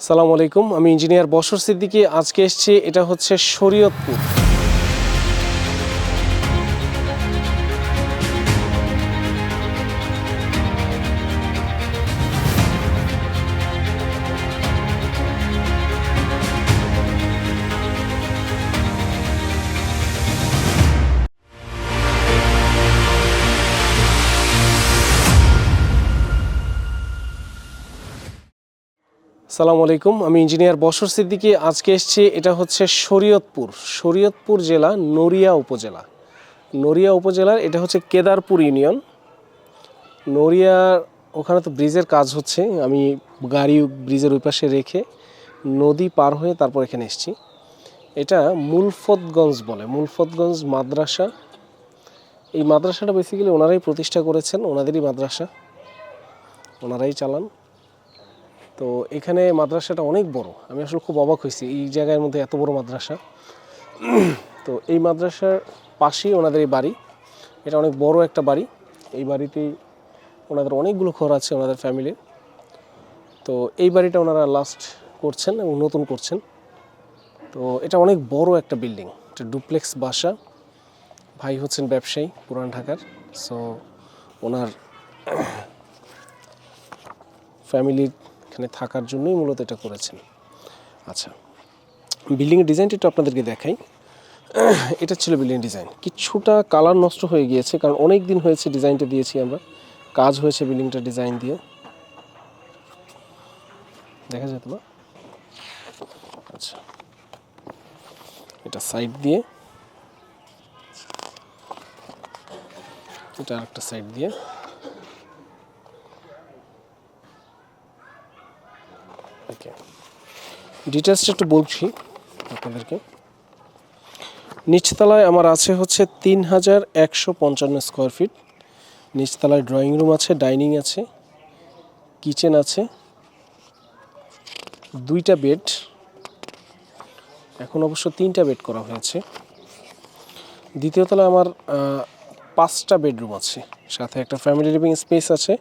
সালাম আলাইকুম আমি ইঞ্জিনিয়ার বসর সিদ্দিকি। আজকে এসছি এটা হচ্ছে শরীয়তপুর। সালাম আলাইকুম। আমি ইঞ্জিনিয়ার বশর সিদ্দিকী। আজকে এসেছি, এটা হচ্ছে শরীয়তপুর। শরীয়তপুর জেলা নড়িয়া উপজেলা। নড়িয়া উপজেলার, এটা হচ্ছে কেদারপুর ইউনিয়ন। নড়িয়ার ওখানে তো ব্রিজের কাজ হচ্ছে। আমি গাড়ি ব্রিজের ওই পাশে রেখে নদী পার হয়ে তারপর এখানে এসেছি। এটা মুলফতগঞ্জ বলে। মুলফতগঞ্জ মাদ্রাসা। এই মাদ্রাসাটা বেসিক্যালি ওনারাই প্রতিষ্ঠা করেছেন, ওনাদেরই মাদ্রাসা। ওনারাই চালান। তো এখানে মাদ্রাসাটা অনেক বড়। আমি আসলে খুব অবাক হয়েছি, এই জায়গার মধ্যে এত বড় মাদ্রাসা। তো এই মাদ্রাসার পাশেই ওনাদের এই বাড়ি। এটা অনেক বড় একটা বাড়ি। এই বাড়িতেই ওনাদের অনেকগুলো ঘর আছে ওনাদের ফ্যামিলির তো এই বাড়িটা ওনারা লাস্ট করছেন এবং নতুন করছেন। তো এটা অনেক বড় একটা বিল্ডিং এটা ডুপ্লেক্স বাসা। ভাই হচ্ছেন ব্যবসায়ী পুরান ঢাকার। সো ওনার ফ্যামিলির এখানে থাকার জন্যই মূলত এটা করেছেন। আচ্ছা বিল্ডিংয়ের ডিজাইনটা একটু আপনাদেরকে দেখাই। এটা ছিল বিল্ডিং ডিজাইন কিছুটা কালার নষ্ট হয়ে গিয়েছে, কারণ অনেক দিন হয়েছে ডিজাইনটা দিয়েছি আমরা। কাজ হয়েছে বিল্ডিংটা ডিজাইন দিয়ে। দেখা যেত না আচ্ছা এটা সাইড দিয়ে। এটা আরেকটা সাইড দিয়ে। ওকে ডিটেলসটা একটু বলছি আপনাদেরকে। নিচতলায় আমার আছে হচ্ছে তিন হাজার একশো পঞ্চান্ন স্কোয়ার ফিট নিচতলায় ড্রয়িং রুম আছে ডাইনিং আছে কিচেন আছে। দুইটা বেড এখন অবশ্য তিনটা বেড করা হয়েছে। দ্বিতীয় তলায় আমার পাঁচটা বেডরুম আছে। সাথে একটা ফ্যামিলি লিভিং স্পেস আছে।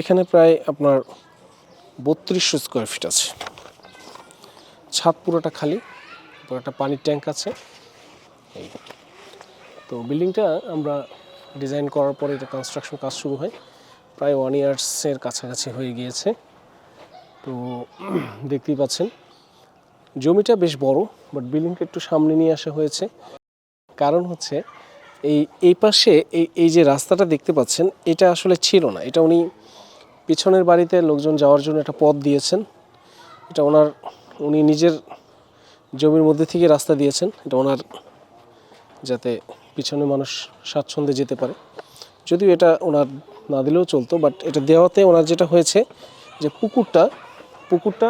এখানে প্রায় আপনার বত্রিশশো স্কোয়ার ফিট আছে। ছাদ পুরোটা খালি পুরো একটা পানির ট্যাঙ্ক আছে। এই। তো বিল্ডিংটা আমরা ডিজাইন করার পরে এটা কনস্ট্রাকশন কাজ শুরু হয়। প্রায় ওয়ান ইয়ার্সের কাছাকাছি হয়ে গিয়েছে। তো দেখতেই পাচ্ছেন, জমিটা বেশ বড় বাট বিল্ডিংটা একটু সামনে নিয়ে আসা হয়েছে। কারণ হচ্ছে, এই এই পাশে, এই এই যে রাস্তাটা দেখতে পাচ্ছেন, এটা আসলে ছিল না। এটা উনি পিছনের বাড়িতে লোকজন যাওয়ার জন্য একটা পথ দিয়েছেন। এটা ওনার, উনি নিজের জমির মধ্যে থেকে রাস্তা দিয়েছেন। এটা ওনার যাতে পিছনে মানুষ স্বাচ্ছন্দ্যে যেতে পারে। যদিও এটা ওনার না দিলেও চলতো বাট এটা দেওয়াতে ওনার যেটা হয়েছে যে পুকুরটা পুকুরটা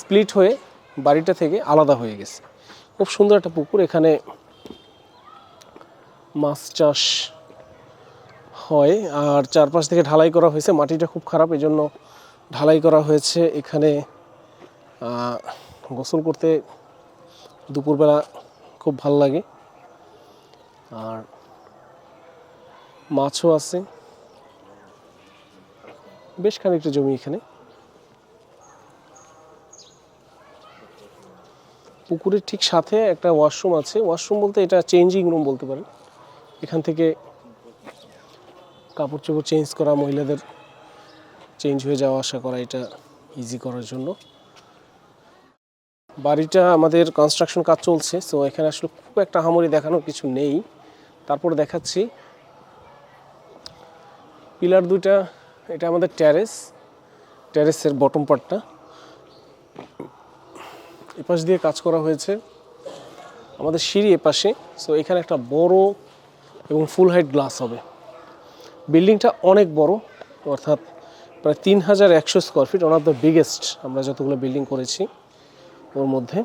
স্প্লিট হয়ে বাড়িটা থেকে আলাদা হয়ে গেছে। খুব সুন্দর একটা পুকুর, এখানে মাছ চাষ হয়। আর চারপাশ থেকে ঢালাই করা হয়েছে। মাটিটা খুব খারাপ এই জন্য ঢালাই করা হয়েছে। এখানে গোসল করতে দুপুরবেলা খুব ভালো লাগে। আর মাছও আছে। বেশ খানিকটা জমি এখানে। পুকুরের ঠিক সাথে একটা ওয়াশরুম আছে। ওয়াশরুম বলতে এটা চেঞ্জিং রুম বলতে পারেন। এখান থেকে কাপড় চোপড় চেঞ্জ করা, মহিলাদের চেঞ্জ হয়ে যাওয়া আসা করা, এটা ইজি করার জন্য। বাড়িটা আমাদের কনস্ট্রাকশন কাজ চলছে সো এখানে আসলে খুব একটা হামরি দেখানোর কিছু নেই। তারপর দেখাচ্ছি। পিলার দুইটা, এটা আমাদের ট্যারেস ট্যারেসের বটম পার্টটা এপাশ দিয়ে কাজ করা হয়েছে। আমাদের সিঁড়ি এপাশে সো এখানে একটা বড় এবং ফুল হাইট গ্লাস হবে। বিল্ডিংটা অনেক বড়, অর্থাৎ প্রায় তিন হাজার একশো square feet one of the biggest আমরা যতগুলো বিল্ডিং করেছি ওর মধ্যে।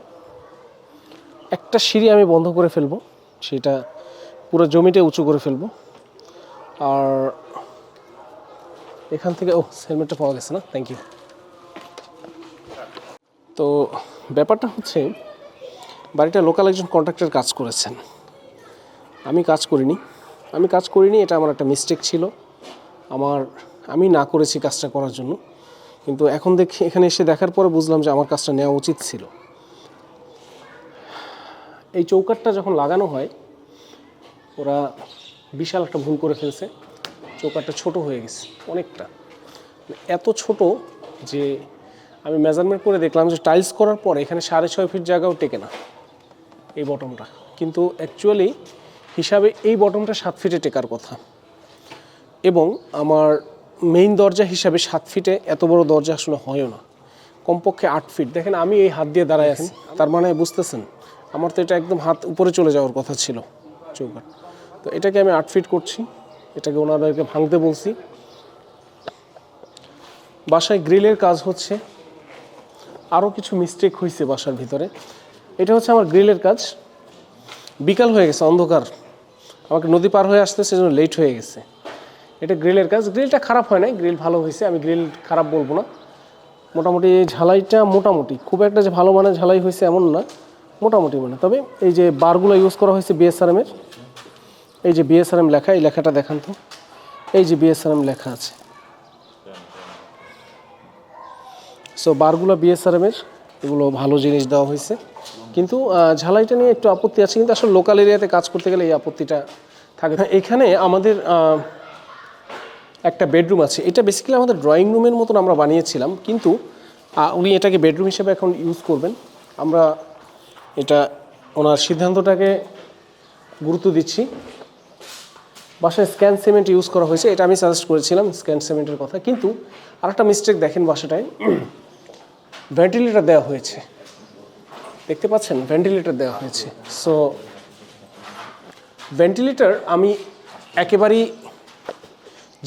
একটা সিঁড়ি আমি বন্ধ করে ফেলব, সেটা পুরো জমিটা উঁচু করে ফেলব। আর এখান থেকে ও হেলমেটটা পাওয়া গেছে না থ্যাংক ইউ তো ব্যাপারটা হচ্ছে, বাড়িটা লোকাল একজন কন্ট্রাক্টর কাজ করেছেন। আমি কাজ করিনি। আমি কাজ করিনি, এটা আমার একটা মিস্টেক ছিল। আমার, আমি না করেছি কাজটা করার জন্য। কিন্তু এখন দেখি, এখানে এসে দেখার পরে বুঝলাম যে আমার কাজটা নেওয়া উচিত ছিল। এই চৌকাটটা যখন লাগানো হয়, ওরা বিশাল একটা ভুল করে ফেলছে। চৌকাটটা ছোট হয়ে গেছে, অনেকটা। এত ছোট যে আমি মেজারমেন্ট করে দেখলাম যে টাইলস করার পর এখানে সাড়ে ছয় ফিট জায়গাও টেকে না, এই বটমটা কিন্তু অ্যাকচুয়ালি হিসাবে এই বটমটা সাত ফিটে টেকার কথা। এবং আমার মেইন দরজা হিসাবে সাত ফিটে এত বড় দরজা আসলে হয়ও না। কমপক্ষে আট ফিট দেখেন আমি এই হাত দিয়ে দাঁড়ায় আছি। তার মানে বুঝতেছেন? আমার তো এটা একদম হাত উপরে চলে যাওয়ার কথা ছিল চৌকাট তো এটাকে আমি আট ফিট করছি। এটাকে ওনাদেরকে ভাঙতে বলছি। বাসায় গ্রিলের কাজ হচ্ছে। আরও কিছু মিস্টেক হয়েছে বাসার ভিতরে। এটা হচ্ছে আমার গ্রিলের কাজ। বিকাল হয়ে গেছে অন্ধকার। আমাকে নদী পার হয়ে আসতে সেজন্য লেট হয়ে গেছে। এটা গ্রিলের কাজ। গ্রিলটা খারাপ হয় নাই, গ্রিল ভালো হয়েছে, আমি গ্রিল খারাপ বলব না। মোটামুটি ঝালাইটা মোটামুটি, খুব একটা যে ভালো মানের ঝালাই হয়েছে এমন না, মোটামুটি মানে। তবে এই যে বারগুলো ইউজ করা হয়েছে বিএসআরএমের এই যে বিএসআরএম লেখা, এই লেখাটা দেখান তো। এই যে বিএসআরএম লেখা আছে। সো বারগুলো বিএসআরএমের এগুলো ভালো জিনিস দেওয়া হয়েছে। কিন্তু ঝালাইটা নিয়ে একটু আপত্তি আছে কিন্তু আসলে লোকাল এরিয়াতে কাজ করতে গেলে এই আপত্তিটা থাকে হ্যাঁ, এখানে আমাদের একটা বেডরুম আছে। এটা বেসিক্যালি আমাদের ড্রয়িং রুমের মতন আমরা বানিয়েছিলাম কিন্তু উনি এটাকে বেডরুম হিসেবে এখন ইউজ করবেন। আমরা এটা ওনার সিদ্ধান্তটাকে গুরুত্ব দিচ্ছি। বাসায় স্ক্যান সিমেন্ট ইউজ করা হয়েছে এটা আমি সাজেস্ট করেছিলাম স্ক্যান সিমেন্টের কথা। কিন্তু আরেকটা মিস্টেক দেখেন বাসাটায়। ভেন্টিলেটর দেওয়া হয়েছে। দেখতে পাচ্ছেন ভেন্টিলেটর দেওয়া হয়েছে। সো ভেন্টিলেটর আমি একেবারেই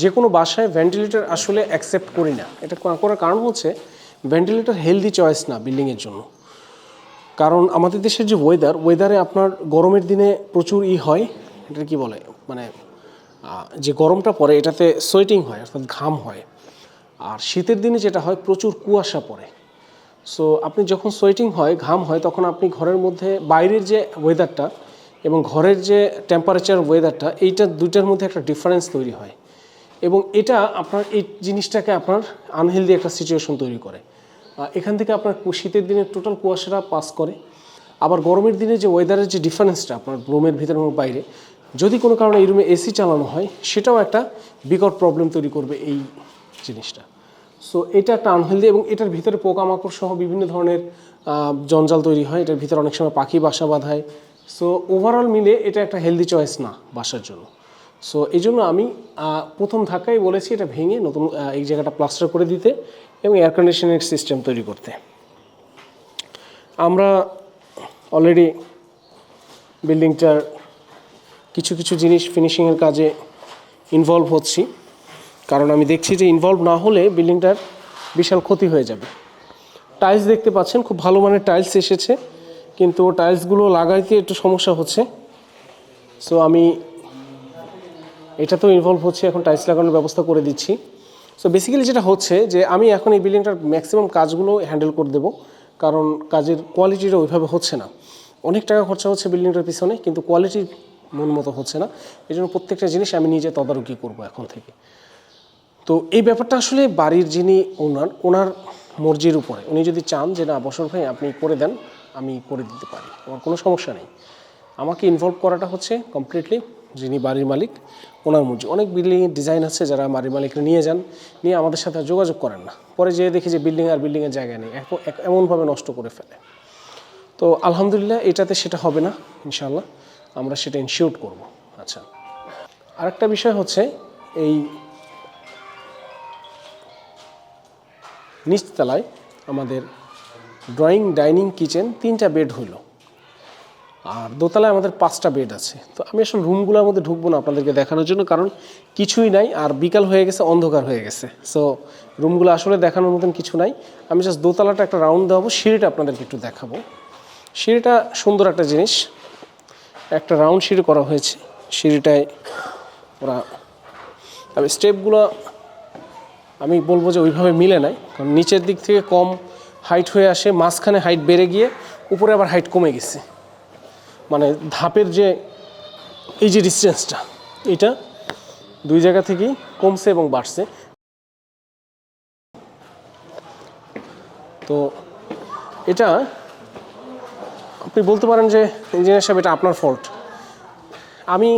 যে কোনো বাসায় ভেন্টিলেটর আসলে অ্যাকসেপ্ট করি না। এটা করার কারণ হচ্ছে ভেন্টিলেটর হেলদি চয়েস না বিল্ডিংয়ের জন্য। কারণ আমাদের দেশের যে ওয়েদার ওয়েদারে আপনার গরমের দিনে প্রচুর ই হয়, এটা কি বলে? মানে যে গরমটা পড়ে এটাতে সোয়েটিং হয়, অর্থাৎ ঘাম হয়। আর শীতের দিনে যেটা হয়, প্রচুর কুয়াশা পড়ে। সো আপনি যখন সোয়েটিং হয়, ঘাম হয়, তখন আপনি ঘরের মধ্যে বাইরের যে ওয়েদারটা এবং ঘরের যে টেম্পারেচার ওয়েদারটা এইটা দুইটার মধ্যে একটা ডিফারেন্স তৈরি হয়। এবং এটা আপনার, এই জিনিসটাকে আপনার আনহেলদি একটা সিচুয়েশন তৈরি করে। এখান থেকে আপনার শীতের দিনে টোটাল কুয়াশাটা পাস করে। আবার গরমের দিনে যে ওয়েদারের যে ডিফারেন্সটা আপনার রুমের ভিতরে এবং বাইরে, যদি কোনো কারণে এই রুমে এসি চালানো হয়, সেটাও একটা বিকট প্রবলেম তৈরি করবে এই জিনিসটা। সো এটা একটা আনহেলদি এবং এটার ভিতরে পোকামাকড় সহ বিভিন্ন ধরনের জঞ্জাল তৈরি হয়। এটার ভিতরে অনেক সময় পাখি বাসা বাঁধায়। সো ওভারঅল মিলে এটা একটা হেলদি চয়েস না বাসার জন্য। সো এই জন্য আমি প্রথম ধাক্কায় বলেছি এটা ভেঙে নতুন এই জায়গাটা প্লাস্টার করে দিতে এবং এয়ার কন্ডিশনিং সিস্টেম তৈরি করতে। আমরা অলরেডি বিল্ডিংটার কিছু কিছু জিনিস ফিনিশিংয়ের কাজে ইনভলভ হচ্ছি। কারণ আমি দেখছি যে ইনভলভ না হলে বিল্ডিংটার বিশাল ক্ষতি হয়ে যাবে। টাইলস দেখতে পাচ্ছেন, খুব ভালো মানের টাইলস এসেছে, কিন্তু টাইলসগুলো লাগাইতে একটু সমস্যা হচ্ছে। সো আমি এটাতেও ইনভলভ হচ্ছে, এখন টাইলস লাগানোর ব্যবস্থা করে দিচ্ছি। সো বেসিক্যালি যেটা হচ্ছে যে আমি এখন এই বিল্ডিংটার ম্যাক্সিমাম কাজগুলো হ্যান্ডেল করে দেবো, কারণ কাজের কোয়ালিটিটা ওইভাবে হচ্ছে না। অনেক টাকা খরচা হচ্ছে বিল্ডিংটার পিছনে, কিন্তু কোয়ালিটি মন মতো হচ্ছে না। এই জন্য প্রত্যেকটা জিনিস আমি নিজে তদারকি করব এখন থেকে। তো এই ব্যাপারটা আসলে বাড়ির যিনি ওনার ওনার মর্জির উপরে। উনি যদি চান যে, না বসর ভাই, আপনি করে দেন, আমি করে দিতে পারি। আমার কোনো সমস্যা নেই। আমাকে ইনভলভ করাটা হচ্ছে কমপ্লিটলি যিনি বাড়ির মালিক, ওনার মর্জি। অনেক বিল্ডিংয়ের ডিজাইন আছে যারা বাড়ির মালিকরা নিয়ে যান, নিয়ে আমাদের সাথে যোগাযোগ করেন না। পরে যেয়ে দেখি যে বিল্ডিং আর বিল্ডিংয়ের জায়গা নেই। এমনভাবে নষ্ট করে ফেলে। তো আলহামদুলিল্লাহ, এটাতে সেটা হবে না ইনশাল্লাহ আমরা সেটা ইনশিওর করব। আচ্ছা। আরেকটা বিষয় হচ্ছে, এই নিচতলায় আমাদের ড্রয়িং ডাইনিং কিচেন তিনটা বেড হইল আর দোতলায় আমাদের পাঁচটা বেড আছে। তো আমি আসলে রুমগুলোর মধ্যে ঢুকবো না আপনাদেরকে দেখানোর জন্য, কারণ কিছুই নাই আর বিকাল হয়ে গেছে, অন্ধকার হয়ে গেছে। সো রুমগুলো আসলে দেখানোর মতন কিছু নাই। আমি জাস্ট দোতলাটা একটা রাউন্ড দেওয়াবো, সিঁড়িটা আপনাদেরকে একটু দেখাবো। সিঁড়িটা সুন্দর একটা জিনিস। একটা রাউন্ড সিঁড়ি করা হয়েছে। সিঁড়িটায় ওরা তবে স্টেপগুলো আমি বলব যে ওইভাবে মিলে নাই। কারণ নিচের দিক থেকে কম হাইট হয়ে আসে, মাঝখানে হাইট বেড়ে গিয়ে উপরে আবার হাইট কমে গেছে। মানে ধাপের যে এই যে ডিস্টেন্সটা এটা দুই জায়গা থেকেই কমছে এবং বাড়ছে। তো এটা আপনি বলতে পারেন যে ইঞ্জিনিয়ার সাহেব, এটা আপনার ফল্ট আমি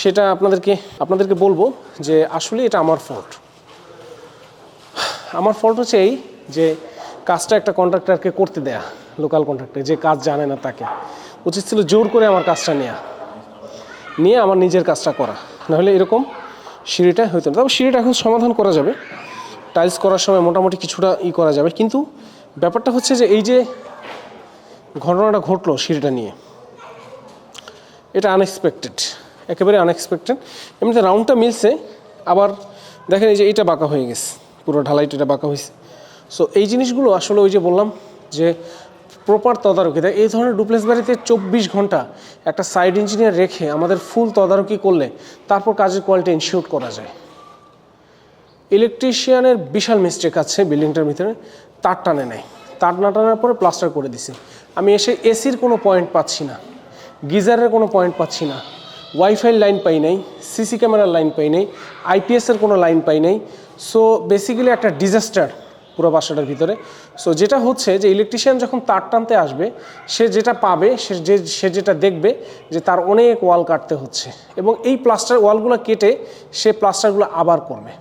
সেটা আপনাদেরকে আপনাদেরকে বলব যে আসলে এটা আমার ফল্ট আমার ফল্ট হচ্ছে এই যে কাজটা একটা কন্ট্রাক্টরকে করতে দেয়া লোকাল কন্ট্রাক্টর যে কাজ জানে না তাকে। উচিত ছিল জোর করে আমার কাজটা নেওয়া নিয়ে আমার নিজের কাজটা করা। নাহলে এরকম সিঁড়িটা হইতো না। তবে সিঁড়িটা এখন সমাধান করা যাবে। টাইলস করার সময় মোটামুটি কিছুটা ই করা যাবে। কিন্তু ব্যাপারটা হচ্ছে যে এই যে ঘটনাটা ঘটলো সিঁড়িটা নিয়ে, এটা আনএক্সপেক্টেড একেবারে আনএক্সপেক্টেড এমনিতে রাউন্ডটা মিলছে, আবার দেখেন এই যে এটা বাঁকা হয়ে গেছে। পুরো ঢালাইটা বাঁকা হয়েছে সো এই জিনিসগুলো আসলে ওই যে বললাম যে প্রপার তদারকি দেয় এই ধরনের ডুপ্লেস বাড়িতে চব্বিশ ঘণ্টা একটা সাইড ইঞ্জিনিয়ার রেখে আমাদের ফুল তদারকি করলে তারপর কাজের কোয়ালিটি ইনশিওর করা যায়। ইলেকট্রিশিয়ানের বিশাল মিস্টেক আছে বিল্ডিংটার ভিতরে, তার টানে নেয় তার না টানার পরে প্লাস্টার করে দিছে। আমি এসে এসির কোনো পয়েন্ট পাচ্ছি না, গিজারের কোনো পয়েন্ট পাচ্ছি না ওয়াইফাই লাইন পাই নাই সিসি ক্যামেরার লাইন পাই নাই আইপিএসের কোনো লাইন পাই নাই সো বেসিক্যালি একটা ডিজাস্টার পুরো বাসাটার ভিতরে। সো যেটা হচ্ছে যে ইলেকট্রিশিয়ান যখন তার টানতে আসবে, সে যেটা পাবে, সে যে, সে যেটা দেখবে যে তার অনেক ওয়াল কাটতে হচ্ছে এবং এই প্লাস্টার ওয়ালগুলো কেটে সে প্লাস্টারগুলো আবার করবে।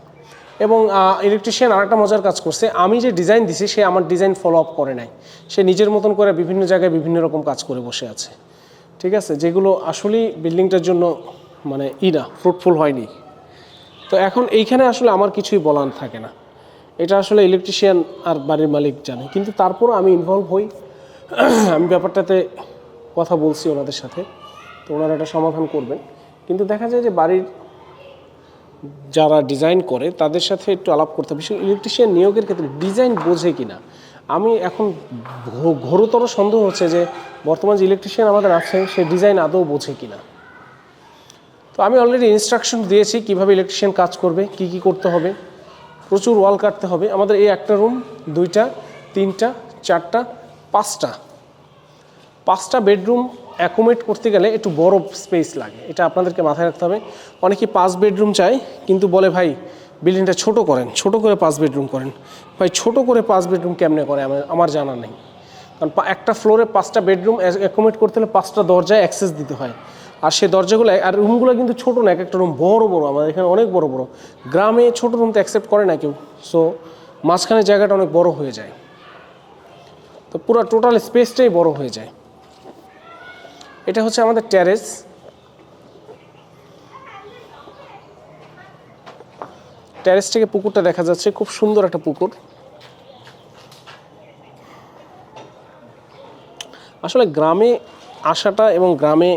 এবং ইলেকট্রিশিয়ান আরেকটা মজার কাজ করছে, আমি যে ডিজাইন দিছি সে আমার ডিজাইন ফলো আপ করে নাই। সে নিজের মতন করে বিভিন্ন জায়গায় বিভিন্ন রকম কাজ করে বসে আছে। ঠিক আছে? যেগুলো আসলেই বিল্ডিংটার জন্য মানে ই না ফ্রুটফুল হয়নি। তো এখন এইখানে আসলে আমার কিছুই বলার থাকে না। এটা আসলে ইলেকট্রিশিয়ান আর বাড়ির মালিক জানে। কিন্তু তারপরও আমি ইনভলভ হই। আমি ব্যাপারটাতে কথা বলছি ওনাদের সাথে। তো ওনারা এটা সমাধান করবেন। কিন্তু দেখা যায় যে বাড়ির যারা ডিজাইন করে, তাদের সাথে একটু আলাপ করতে হবে। ইলেকট্রিশিয়ান নিয়োগের ক্ষেত্রে ডিজাইন বোঝে কিনা। আমি এখন ঘোরতর সন্দেহ হচ্ছে যে বর্তমান যে ইলেকট্রিশিয়ান আমাদের আছে, সে ডিজাইন আদৌ বোঝে কিনা। তো আমি অলরেডি ইনস্ট্রাকশন দিয়েছি কীভাবে ইলেকট্রিশিয়ান কাজ করবে, কি কি করতে হবে। প্রচুর ওয়াল কাটতে হবে। আমাদের এই একটা রুম দুইটা, তিনটা, চারটা, পাঁচটা। পাঁচটা বেডরুম অ্যাকোমোডেট করতে গেলে একটু বড় স্পেস লাগে। এটা আপনাদেরকে মাথায় রাখতে হবে। অনেকে পাঁচ বেডরুম চায়, কিন্তু বলে, ভাই বিল্ডিংটা ছোট করেন, ছোট করে পাঁচ বেডরুম করেন। ভাই, ছোট করে পাঁচ বেডরুম কেমনে করে? আমার আমার জানা নেই। কারণ একটা ফ্লোরে পাঁচটা বেডরুম অ্যাকোমোডেট করতে হলে পাঁচটা দরজায় অ্যাক্সেস দিতে হয়। আর সে দরজাগুলো, আর রুমগুলো কিন্তু ছোট না, এক একটা রুম বড় বড়, আমাদের এখানে অনেক বড় বড়। গ্রামে ছোট রুম তো অ্যাকসেপ্ট করে না কেউ। সো মাঝখানে জায়গাটা অনেক বড় হয়ে যায়। তো পুরো টোটাল স্পেসটাই বড় হয়ে যায়। এটা হচ্ছে আমাদের ট্যারেস ট্যারেস থেকে পুকুরটা দেখা যাচ্ছে, খুব সুন্দর একটা পুকুর। আসলে গ্রামে আসাটা এবং গ্রামে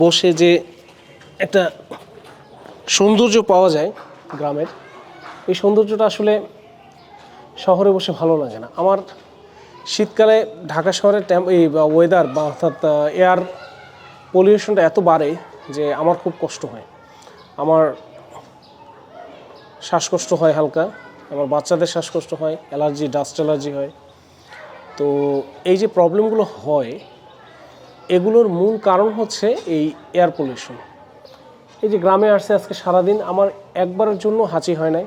বসে যে একটা সৌন্দর্য পাওয়া যায় গ্রামের, এই সৌন্দর্যটা আসলে শহরে বসে ভালো লাগে না। আমার শীতকালে ঢাকা শহরের ট্যাম এই ওয়েদার বা অর্থাৎ এয়ার পলিউশনটা এত বাড়ে যে আমার খুব কষ্ট হয়। আমার শ্বাসকষ্ট হয় হালকা, আমার বাচ্চাদের শ্বাসকষ্ট হয়, অ্যালার্জি ডাস্ট অ্যালার্জি হয়। তো এই যে প্রবলেমগুলো হয় এগুলোর মূল কারণ হচ্ছে এই এয়ার পলিউশন এই যে গ্রামে আসছে আজকে সারাদিন, আমার একবারের জন্য হাঁচি হয় নাই।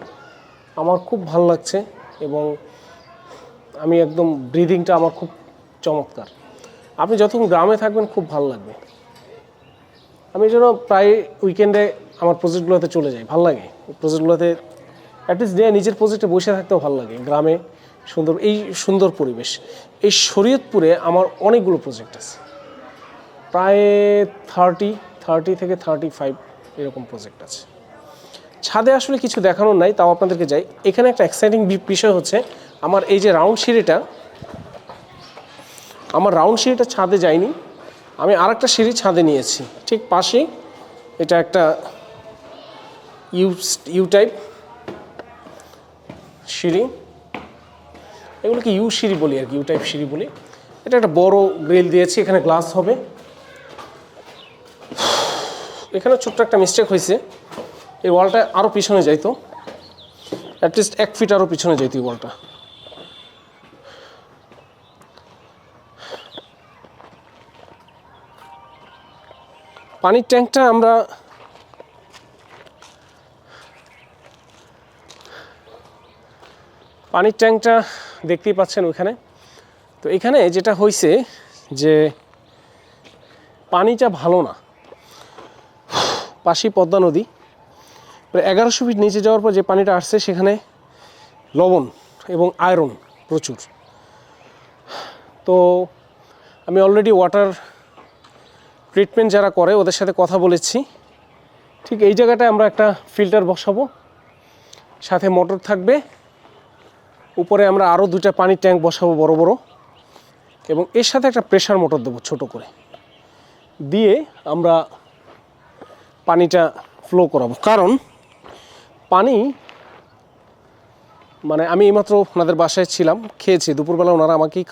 আমার খুব ভালো লাগছে এবং আমি একদম ব্রিদিংটা আমার খুব চমৎকার। আপনি যতক্ষণ গ্রামে থাকবেন, খুব ভালো লাগবে। আমি যেন প্রায় উইকেন্ডে আমার প্রজেক্টগুলোতে চলে যাই, ভালো লাগে। প্রজেক্টগুলোতে অ্যাটলিস্ট ডে নিজের প্রজেক্টে বসে থাকতেও ভালো লাগে। গ্রামে সুন্দর, এই সুন্দর পরিবেশ। এই শরীয়তপুরে আমার অনেকগুলো প্রজেক্ট আছে। প্রায় থার্টি থার্টি থেকে থার্টি ফাইভ এরকম প্রজেক্ট আছে। ছাদে আসলে কিছু দেখানোর নাই, তাও আপনাদেরকে যাই। এখানে একটা এক্সাইটিং বিষয় হচ্ছে, আমার এই যে রাউন্ড সিঁড়িটা, আমার রাউন্ড সিঁড়িটা ছাদে যায়নি। আমি আরেকটা সিঁড়ি ছাদে নিয়েছি। ঠিক পাশেই এটা একটা ইউ ইউ টাইপ সিঁড়ি। এগুলোকে ইউ সিঁড়ি বলি আর কি ইউ টাইপ সিঁড়ি বলি। এটা একটা বড় গ্রিল দিয়েছি, এখানে গ্লাস হবে। এখানে ছোট্ট একটা মিস্টেক হয়েছে। এই ওয়ালটা আরও পিছনে যাইতো। অ্যাটলিস্ট এক ফিট আরও পিছনে যাইতো এই ওয়ালটা। পানির ট্যাঙ্কটা আমরা পানির ট্যাঙ্কটা দেখতেই পাচ্ছেন ওইখানে। তো এখানে যেটা হয়েছে যে পানিটা ভালো না। পদ্মা নদী। প্রায় এগারোশো ফিট নিচে যাওয়ার পর যে পানিটা আসছে, সেখানে লবণ এবং আয়রন প্রচুর। তো আমি অলরেডি ওয়াটার ট্রিটমেন্ট যারা করে, ওদের সাথে কথা বলেছি। ঠিক এই জায়গাটায় আমরা একটা ফিল্টার বসাবো। সাথে মোটর থাকবে। উপরে আমরা আরও দুটা পানির ট্যাঙ্ক বসাবো বড় বড়। এবং এর সাথে একটা প্রেশার মোটর দেবো ছোট করে। দিয়ে আমরা পানিটা ফ্লো করাবো। কারণ পানি মানে আমি এইমাত্র ওনাদের বাসায় ছিলাম, খেয়েছি। দুপুরবেলা ওনারা আমাকেই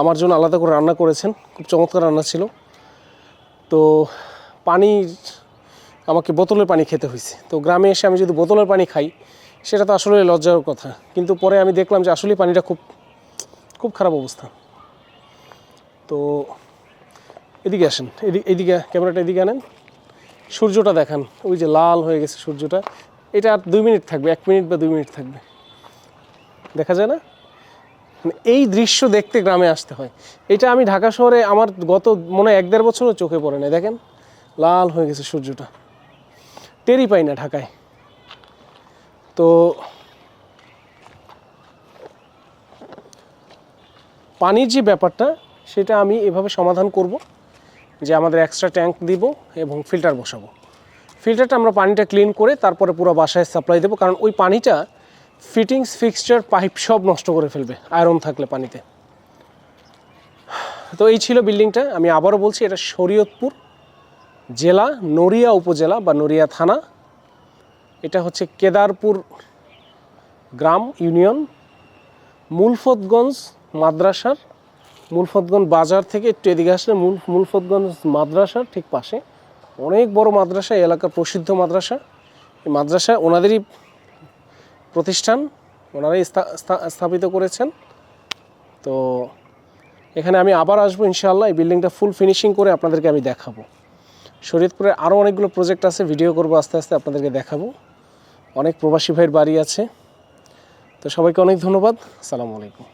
আমার জন্য আলাদা করে রান্না করেছেন। খুব চমৎকার রান্না ছিল। তো পানি আমাকে বোতলের পানি খেতে হয়েছে। তো গ্রামে এসে আমি যদি বোতলের পানি খাই, সেটা তো আসলে লজ্জার কথা। কিন্তু পরে আমি দেখলাম যে আসলে পানিটা খুব খুব খারাপ অবস্থা। তো এদিকে আসেন। এদিকে এদিকে ক্যামেরাটা এদিকে আনেন। সূর্যটা দেখান, ওই যে লাল হয়ে গেছে সূর্যটা। এটা আর দুই মিনিট থাকবে, এক মিনিট বা দুই মিনিট থাকবে। দেখা যায় না? মানে এই দৃশ্য দেখতে গ্রামে আসতে হয়। এটা আমি ঢাকা শহরে আমার গত মনে এক দেড় বছরও চোখে পড়ে না দেখেন, লাল হয়ে গেছে সূর্যটা। টেরই পাই না ঢাকায়। তো পানির যে ব্যাপারটা, সেটা আমি এভাবে সমাধান করব। যে আমাদের এক্সট্রা ট্যাঙ্ক দিব এবং ফিল্টার বসাবো। ফিল্টারটা আমরা পানিটা ক্লিন করে তারপরে পুরো বাসায় সাপ্লাই দেবো, কারণ ওই পানিটা ফিটিংস ফিক্সচার পাইপ সব নষ্ট করে ফেলবে আয়রন থাকলে পানিতে। তো এই ছিল বিল্ডিংটা আমি আবারও বলছি, এটা শরীয়তপুর জেলা, নড়িয়া উপজেলা বা নড়িয়া থানা। এটা হচ্ছে কেদারপুর গ্রাম ইউনিয়ন, মুলফতগঞ্জ মাদ্রাসার মুলফতগঞ্জ বাজার থেকে একটু এদিকে আসলে মূল, মুলফতগঞ্জ মাদ্রাসার ঠিক পাশে অনেক বড় মাদ্রাসা এলাকার প্রসিদ্ধ মাদ্রাসা। এই মাদ্রাসা ওনাদেরই প্রতিষ্ঠান, ওনারাই স্থা- স্থা- স্থাপিত করেছেন। তো এখানে আমি আবার আসব ইনশাআল্লাহ, এই বিল্ডিংটা ফুল ফিনিশিং করে আপনাদেরকে আমি দেখাবো। শরীয়তপুরে আরও অনেকগুলো প্রজেক্ট আছে, ভিডিও করব, আস্তে আস্তে আপনাদেরকে দেখাবো। অনেক প্রবাসী ভাইয়ের বাড়ি আছে। তো সবাইকে অনেক ধন্যবাদ সালামু আলাইকুম।